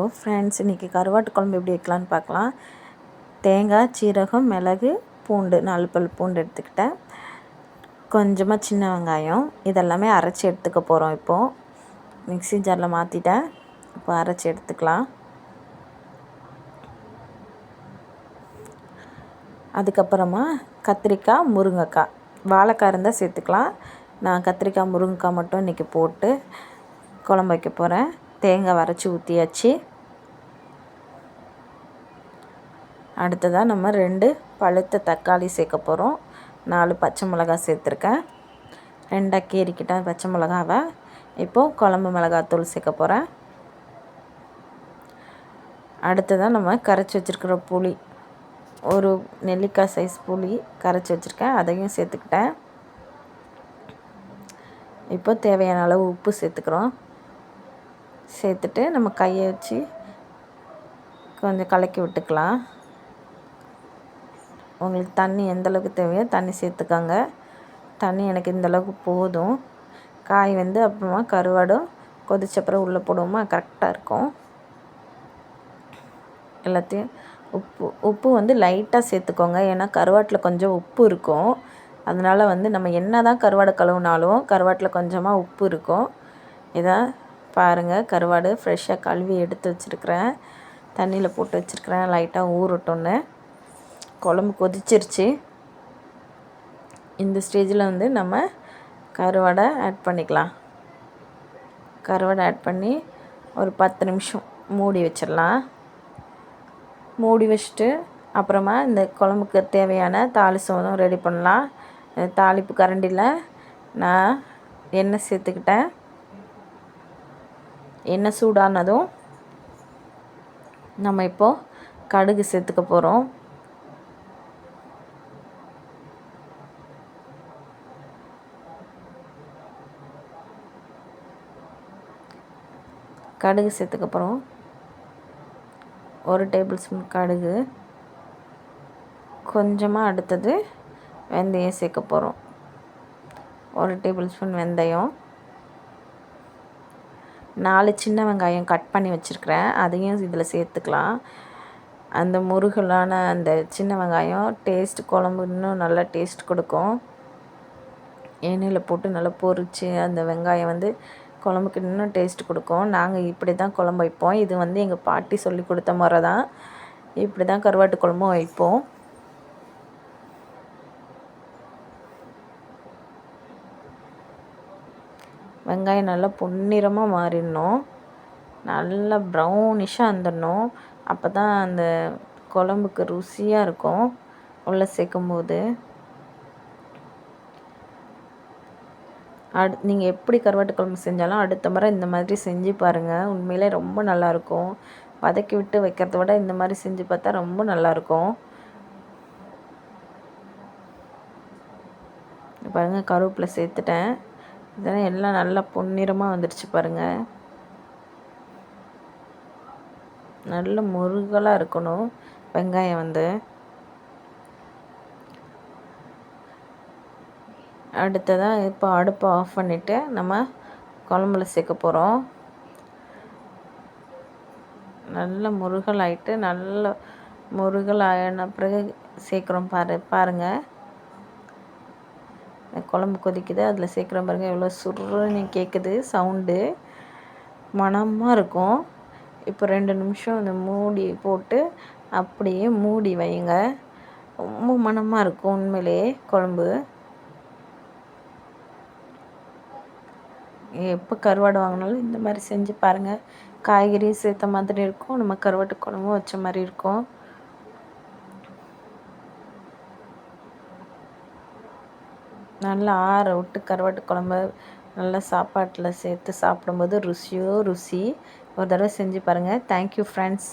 ஓ friends இன்றைக்கி கருவாட்டு குழம்பு எப்படி வைக்கலான்னு பார்க்கலாம். தேங்காய் சீரகம் மிளகு பூண்டு நாலு பல் பூண்டு எடுத்துக்கிட்டேன். கொஞ்சமாக சின்ன வெங்காயம் இதெல்லாமே அரைச்சி எடுத்துக்க போகிறோம் இப்போது மிக்சி ஜாரில் மாற்றிட்டேன் இப்போ அரைச்சி எடுத்துக்கலாம். அதுக்கப்புறமா கத்திரிக்காய் முருங்கைக்காய். வாழைக்காய் இருந்தால் சேர்த்துக்கலாம். நான் கத்திரிக்காய் முருங்கைக்காய் மட்டும் இன்றைக்கி போட்டு குழம்பு வைக்க போகிறேன் தேங்காய் வரைச்சி ஊற்றியாச்சு அடுத்ததாக நம்ம ரெண்டு பழுத்த தக்காளி சேர்க்க போகிறோம் நாலு பச்சை மிளகாய் சேர்த்துருக்கேன். ரெண்டாக கீறிக்கிட்டேன் பச்சை மிளகாவை. இப்போது குழம்பு மிளகாத்தூள் சேர்க்க போகிறேன் அடுத்ததாக நம்ம கரைச்சி வச்சுருக்கிற புளி ஒரு நெல்லிக்காய் சைஸ் புளி கரைச்சி வச்சுருக்கேன். அதையும் சேர்த்துக்கிட்டேன். இப்போ தேவையான அளவு உப்பு சேர்த்துக்கிறோம். சேர்த்துட்டு நம்ம கையை வச்சு கொஞ்சம் கலக்கி விட்டுக்கலாம். உங்களுக்கு தண்ணி எந்தளவுக்கு தேவையோ தண்ணி சேர்த்துக்கோங்க. தண்ணி எனக்கு இந்தளவுக்கு போதும். காய் வந்து அப்புறமா கருவாடும் கொதிச்சப்புறம் உள்ளே போடுவோமா? கரெக்டாக இருக்கும். எல்லாத்தையும் உப்பு உப்பு வந்து லைட்டாக சேர்த்துக்கோங்க. ஏன்னா கருவாட்டில் கொஞ்சம் உப்பு இருக்கும். அதனால் வந்து நம்ம என்ன தான் கருவாடை கழுவுனாலும் கருவாட்டில் கொஞ்சமாக உப்பு இருக்கும். இதான் பாருங்கள் கருவாடு ஃப்ரெஷ்ஷாக கழுவி எடுத்து வச்சுருக்கிறேன். தண்ணியில் போட்டு வச்சுருக்கிறேன். லைட்டாக ஊறட்டோன்னு குழம்பு கொதிச்சிருச்சு. இந்த ஸ்டேஜில் வந்து நம்ம கருவாடை ஆட் பண்ணிக்கலாம். கருவாடை ஆட் பண்ணி ஒரு பத்து நிமிஷம் மூடி வச்சிடலாம். மூடி வச்சுட்டு அப்புறமா இந்த குழம்புக்கு தேவையான தாளிசம் ரெடி பண்ணலாம். தாளிப்பு கரண்டியில் நான் எண்ணெய் சேர்த்துக்கிட்டேன். எண்ணெய் சூடானதும் நம்ம இப்போது கடுகு சேர்த்துக்க போகிறோம் கடுகு சேர்த்துக்க போகிறோம் ஒரு டேபிள் ஸ்பூன் கடுகு. கொஞ்சமாக அடுத்தது வெந்தயம் சேர்க்க போகிறோம் ஒரு டேபிள் ஸ்பூன் வெந்தயம். நாலு சின்ன வெங்காயம் கட் பண்ணி வச்சுருக்கிறேன். அதையும் இதில் சேர்த்துக்கலாம். அந்த முருகலான அந்த சின்ன வெங்காயம் டேஸ்ட் குழம்பு இன்னும் நல்லா டேஸ்ட் கொடுக்கும். எண்ணெயில் போட்டு நல்லா பொரித்து அந்த வெங்காயம் வந்து குழம்புக்கு இன்னும் டேஸ்ட் கொடுக்கும். நாங்கள் இப்படி தான் குழம்பு வைப்போம். இது வந்து எங்கள் பாட்டி சொல்லி கொடுத்த முறை தான் இப்படி தான் கருவாட்டு குழம்பும் வைப்போம். வெங்காயம் நல்லா பொன்னிறமாக மாறிடணும். நல்லா ப்ரௌனிஷாக வந்துடணும் அப்போ தான் அந்த குழம்புக்கு ருசியாக இருக்கும். உள்ளே சேர்க்கும்போது. அடு நீங்கள் எப்படி கருவாட்டு குழம்பு செஞ்சாலும் அடுத்த முறை இந்த மாதிரி செஞ்சு பாருங்கள் உண்மையிலே ரொம்ப நல்லாயிருக்கும் வதக்கி விட்டு வைக்கிறத விட இந்த மாதிரி செஞ்சு பார்த்தா ரொம்ப நல்லாயிருக்கும் பாருங்கள் கருவேப்பிலை சேர்த்துட்டேன். இதெல்லாம் எல்லாம் நல்லா பொன்னிறமாக வந்துடுச்சு பாருங்கள் நல்ல முருகலாக இருக்கணும் வெங்காயம் வந்து. அடுத்ததாக இப்போ அடுப்பை ஆஃப் பண்ணிவிட்டு நம்ம குழம்புல சேர்க்க போகிறோம் நல்ல முருகல் ஆகிட்டு நல்ல முருகல் ஆன பிறகு சேர்க்குறோம் பாரு பாருங்கள் குழம்பு கொதிக்குது. அதில் சேர்க்குற பாருங்கள் எவ்வளோ சுருன்னு கேட்குது சவுண்டு மணமாக இருக்கும். இப்போ ரெண்டு நிமிஷம் அந்த மூடி போட்டு அப்படியே மூடி வைங்க. ரொம்ப மணமாக இருக்கும் உண்மையிலேயே குழம்பு. எப்போ கருவாடு வாங்கினாலும் இந்த மாதிரி செஞ்சு பாருங்கள் காய்கறி சேர்த்த மாதிரி இருக்கும். நம்ம கருவாட்டு குழம்பும் வச்ச மாதிரி இருக்கும். நல்லா ஆற விட்டு கருவாட்டு குழம்பு நல்லா சாப்பாட்டில் சேர்த்து சாப்பிடும்போது ருசியோ ருசி. ஒரு தடவை செஞ்சு பாருங்கள் தேங்க்யூ ஃப்ரெண்ட்ஸ்